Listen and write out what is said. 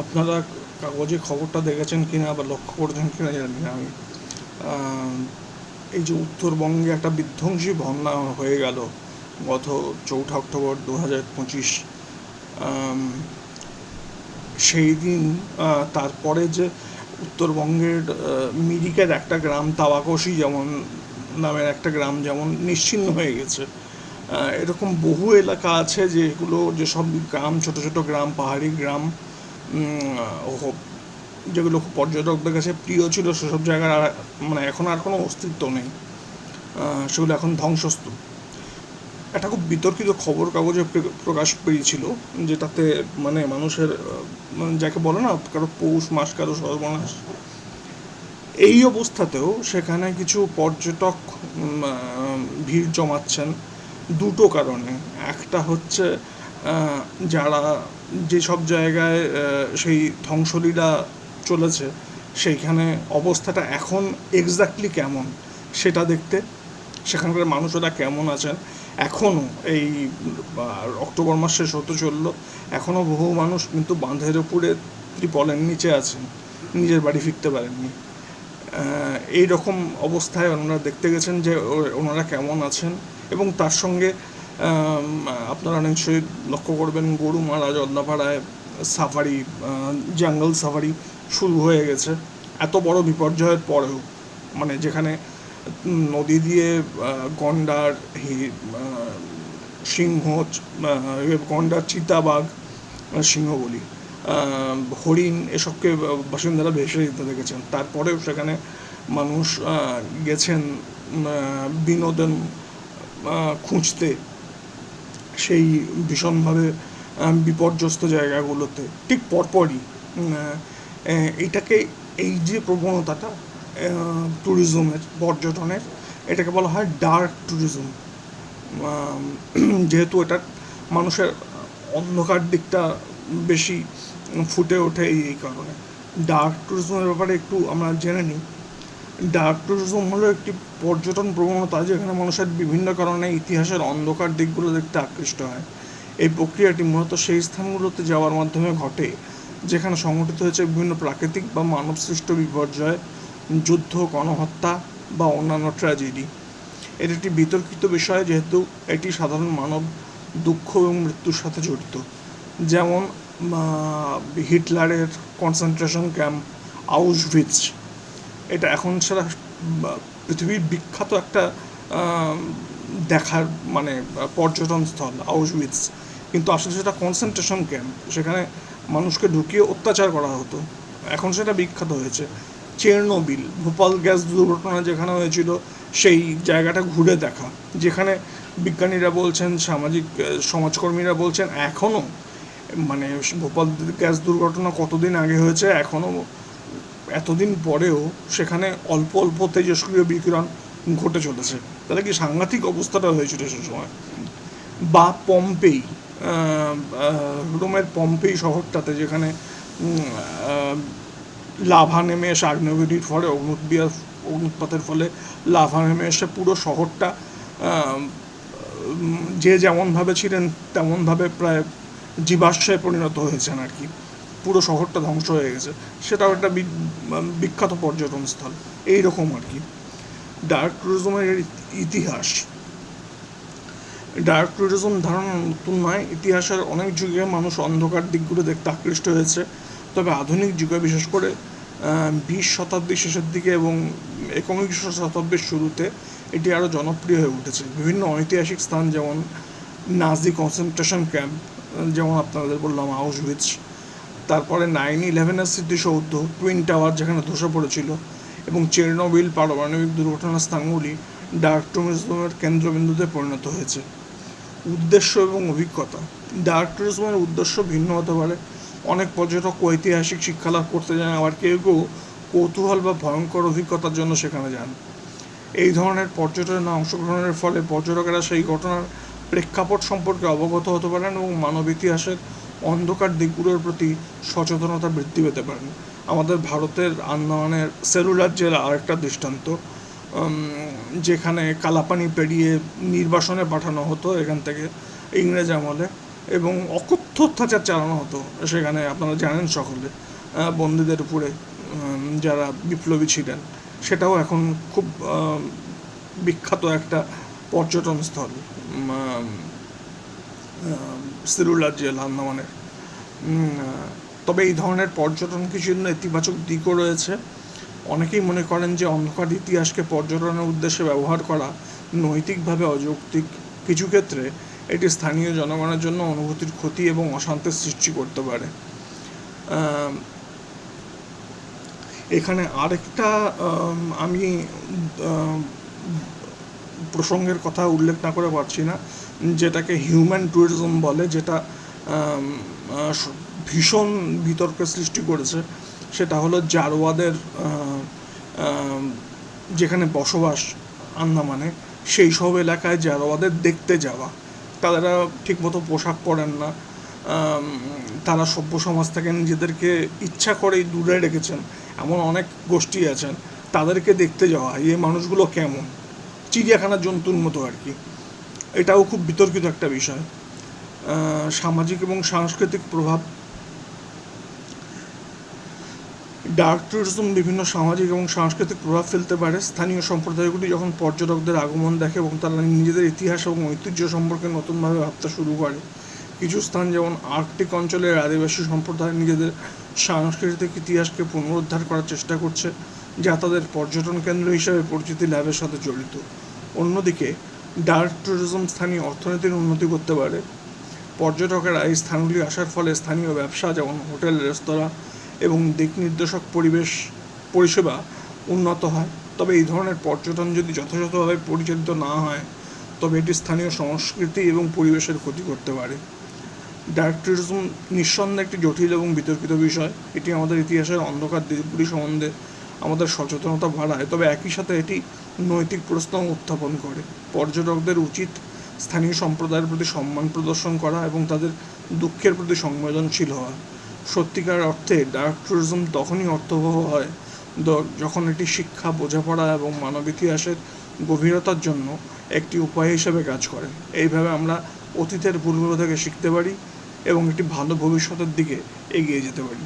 আপনারা কাগজে খবরটা দেখেছেন কিনা বা লক্ষ্য করেছেন কিনা জানি না আমি। এই যে উত্তরবঙ্গে একটা বিধ্বংসী বন্যা হয়ে গেল গত চৌঠা অক্টোবর দু হাজার পঁচিশ সেই দিন তারপরে যে উত্তরবঙ্গের মিরিকের একটা গ্রাম তাওয়াকশি যেমন, নামের একটা গ্রাম যেমন নিশ্চিহ্ন হয়ে গেছে। এরকম বহু এলাকা আছে যেগুলো, যেসব গ্রাম, ছোট ছোট গ্রাম, পাহাড়ি গ্রাম যেগুলো পর্যটকদের কাছে প্রিয় ছিল সেসব জায়গার আর মানে এখন আর কোনো অস্তিত্ব নেই। সেগুলো এখন ধ্বংসস্তূপ। একটা খুব বিতর্কিত খবর কাগজে প্রকাশ পেয়েছিল যেটাতে মানে মানুষের মানে যাকে বলে না, কারও পৌষ মাস, কারও সর্বনাশ এই অবস্থাতেও সেখানে কিছু পর্যটক ভিড় জমাচ্ছেন। দুটো কারণে। একটা হচ্ছে যারা যেসব জায়গায় সেই ধ্বংসলীলা চলেছে, সেইখানে অবস্থাটা এখন এক্স্যাক্টলি কেমন সেটা দেখতে, সেখানকার মানুষেরা কেমন আছেন এখনও এই অক্টোবর মাস শেষ হতে চলল এখনও বহু মানুষ কিন্তু বাঁধের উপরে ত্রিপলের নিচে আছেন, নিজের বাড়ি ফিরতে পারেননি। এই রকম অবস্থায় ওনারা দেখতে গেছেন যে ওনারা কেমন আছেন এবং তার সঙ্গে আপনারা নিশ্চয়ই লক্ষ্য করবেন গরু গরুমারা জলদাপাড়ায় সাফারি জঙ্গল সাফারি শুরু হয়ে গেছে। এত বড় বিপর্যয়ের পরেও মানে যেখানে নদী দিয়ে গন্ডার সিংহ গন্ডার, চিতাবাঘ সিংহ বলি হরিণ এসবকে বাসিন্দারা ভেসে যেতে দেখেছেন। তারপরেও সেখানে মানুষ গেছেন বিনোদন খুঁজতে। সেই ভীষণভাবে বিপর্যস্ত জায়গাগুলোতে। ঠিক পরপরই এইটাকে এই যে প্রবণতাটা ট্যুরিজমের পর্যটনের, এটাকে বলা হয় ডার্ক ট্যুরিজম যেহেতু এটা মানুষের অন্ধকার দিকটা বেশি ফুটে ওঠে এই কারণে। ডার্ক ট্যুরিজমের ব্যাপারে একটু আমরা জেনে নিই। ডার্ক ট্যুরিজম হলো একটি পর্যটন প্রবণতা যেখানে মানুষের বিভিন্ন কারণে ইতিহাসের অন্ধকার দিকগুলো দেখতে আকৃষ্ট হয়। এই প্রক্রিয়াটি মূলত সেই স্থানগুলোতে যাওয়ার মাধ্যমে ঘটে, যেখানে সংঘটিত হয়েছে বিভিন্ন প্রাকৃতিক বা মানবসৃষ্ট বিপর্যয়, যুদ্ধ, গণহত্যা বা অন্যান্য ট্র্যাজেডি। এটি একটি বিতর্কিত বিষয় যেহেতু এটি সাধারণ মানব দুঃখ এবং মৃত্যুর সাথে জড়িত। যেমন হিটলারের কনসেন্ট্রেশন ক্যাম্প আউশভিটস এটা এখন সেটা পৃথিবীর বিখ্যাত একটা দেখার মানে পর্যটন স্থল আউশভিটস কিন্তু আসলে সেটা কনসেন্ট্রেশন ক্যাম্প সেখানে মানুষকে ঢুকিয়ে অত্যাচার করা হতো। এখন সেটা বিখ্যাত হয়েছে। চেরনোবিল ভোপাল গ্যাস দুর্ঘটনা যেখানে হয়েছিল, সেই জায়গাটা ঘুরে দেখা। যেখানে বিজ্ঞানীরা বলছেন, সামাজিক সমাজকর্মীরা বলছেন এখনও মানে ভোপাল গ্যাস দুর্ঘটনা কতদিন আগে হয়েছে এখনও এতদিন পরেও সেখানে অল্প অল্প তেজস্ক্রিয় বিকিরণ ঘটে চলেছে। তাহলে কি সাংঘাতিক অবস্থাটা হয়েছিল সে সময়? বা পম্পেই রোমের পম্পেই শহরটাতে যেখানে লাভা নেমে এসে আগ্নেয়গিরির ফলে অগ্নুৎবিয়ার, অগ্নুৎপাতের ফলে লাভা নেমে এসে পুরো শহরটা যে যেমনভাবে ছিলেন তেমনভাবে প্রায় জীবাশ্মে পরিণত হয়েছেন আর কি। পুরো শহরটা ধ্বংস হয়ে গেছে। সেটাও একটা বিখ্যাত পর্যটন স্থল। এইরকম আর কি। ডার্ক ট্যুরিজমের ইতিহাস। ডার্ক ট্যুরিজম ধারণা নতুন নয়। ইতিহাসের অনেক যুগে মানুষ অন্ধকার দিকগুলো দেখতে আকৃষ্ট হয়েছে। তবে আধুনিক যুগে, বিশেষ করে বিশ শতাব্দীর শেষের দিকে এবং একবিংশ শতাব্দীর শুরুতে, এটি আরও জনপ্রিয় হয়ে উঠেছে। বিভিন্ন ঐতিহাসিক স্থান যেমন নাজি কনসেন্ট্রেশন ক্যাম্প, যেমন আপনাদের বললাম আউশভিটস তারপরে নাইন ইলেভেনের স্মৃতিসৌধ টুইন টাওয়ার যেখানে ধসে পড়েছিল এবং চেরনোবিল পারমাণবিক দুর্ঘটনার স্থানগুলি ডার্ক ট্যুরিজমের কেন্দ্রবিন্দুতে পরিণত হয়েছে। উদ্দেশ্য এবং অভিজ্ঞতা। ডার্ক ট্যুরিজমের উদ্দেশ্য ভিন্ন হতে পারে। অনেক পর্যটক ঐতিহাসিক শিক্ষা লাভ করতে যান, আবার কেউ কেউ কৌতূহল বা ভয়ঙ্কর অভিজ্ঞতার জন্য সেখানে যান। এই ধরনের পর্যটনে অংশগ্রহণের ফলে পর্যটকেরা সেই ঘটনার প্রেক্ষাপট সম্পর্কে অবগত হতে পারেন এবং মানব ইতিহাসের অন্ধকার দিকগুলোর প্রতি সচেতনতা বৃদ্ধি পেতে পারেন। আমাদের ভারতের আন্দামানের সেলুলার জেলা আরেকটা দৃষ্টান্ত। যেখানে কালাপানি পেরিয়ে নির্বাসনে পাঠানো হতো এখান থেকে ইংরেজ আমলে এবং অকথ্য অত্যাচার চালানো হতো সেখানে আপনারা জানেন সকলে বন্দীদের উপরে যারা বিপ্লবী ছিলেন। সেটাও এখন খুব বিখ্যাত একটা পর্যটন স্থল। আহ, জেল আন্দামানের। তবে এই ধরনের পর্যটন কিছু নেতিবাচক দিকও রয়েছে। অনেকেই মনে করেন যে অন্ধকার ইতিহাসকে পর্যটনের উদ্দেশ্যে ব্যবহার করা নৈতিকভাবে অযৌক্তিক। কিছু ক্ষেত্রে এটি স্থানীয় জনগণের জন্য অনুভূতির ক্ষতি এবং অশান্তির সৃষ্টি করতে পারে। এখানে আরেকটা আম, প্রসঙ্গের কথা উল্লেখ না করে পারছি না, যেটাকে হিউম্যান ট্যুরিজম বলে, যেটা ভীষণ বিতর্কের সৃষ্টি করেছে, সেটা হলো জারোয়াদের যেখানে বসবাস আন্দামানে, সেই সব এলাকায় জারোয়াদের দেখতে যাওয়া। তারা ঠিকমতো পোশাক পরেন না তারা সভ্য সমাজ থেকে নিজেদেরকে ইচ্ছা করেই দূরে রেখেছেন, এমন অনেক গোষ্ঠী আছেন, তাদেরকে দেখতে যাওয়া, এই মানুষগুলো কেমন? চিড়িয়াখানার জন্তুর মতো আর কি। এটাও খুব বিতর্কিত একটা বিষয়। সামাজিক এবং সাংস্কৃতিক প্রভাব। ডার্ক ট্যুরিজম বিভিন্ন সামাজিক এবং সাংস্কৃতিক প্রভাব ফেলতে পারে। স্থানীয় সম্প্রদায়গুলি যখন পর্যটকদের আগমন দেখে এবং তারা নিজেদের ইতিহাস এবং ঐতিহ্য সম্পর্কে নতুনভাবে ভাবতে শুরু করে, কিছু স্থান যেমন আর্কটিক অঞ্চলের আদিবাসী সম্প্রদায় নিজেদের সাংস্কৃতিক ইতিহাসকে পুনরুদ্ধার করার চেষ্টা করছে। যা তাদের পর্যটন কেন্দ্র হিসেবে পরিচিতি লাভের সাথে জড়িত। অন্যদিকে, ডার্ক ট্যুরিজম স্থানীয় অর্থনীতির উন্নতি করতে পারে। পর্যটকেরা এই স্থানগুলি আসার ফলে স্থানীয় ব্যবসা, যেমন হোটেল, রেস্তোরাঁ এবং দিক নির্দেশক পরিবেশ, পরিষেবা উন্নত হয়। তবে এই ধরনের পর্যটন যদি যথাযথভাবে পরিচালিত না হয়, তবে এটি স্থানীয় সংস্কৃতি এবং পরিবেশের ক্ষতি করতে পারে। ডার্ক ট্যুরিজম নিঃসন্দেহে একটি জটিল এবং বিতর্কিত বিষয়। এটি আমাদের ইতিহাসের অন্ধকার দিকগুলি সম্বন্ধে আমাদের সচেতনতা বাড়ায়। তবে একই সাথে এটি নৈতিক প্রশ্ন উত্থাপন করে। পর্যটকদের উচিত স্থানীয় সম্প্রদায়ের প্রতি সম্মান প্রদর্শন করা এবং তাদের দুঃখের প্রতি সংবেদনশীল হওয়া। সত্যিকার অর্থে ডার্ক ট্যুরিজম তখনই অর্থবহ হয় যখন এটি শিক্ষা, বোঝাপড়া এবং মানব ইতিহাসের গভীরতার জন্য একটি উপায় হিসেবে কাজ করে। এইভাবে আমরা অতীতের ভুলগুলো থেকে শিখতে পারি এবং একটি ভালো ভবিষ্যতের দিকে এগিয়ে যেতে পারি।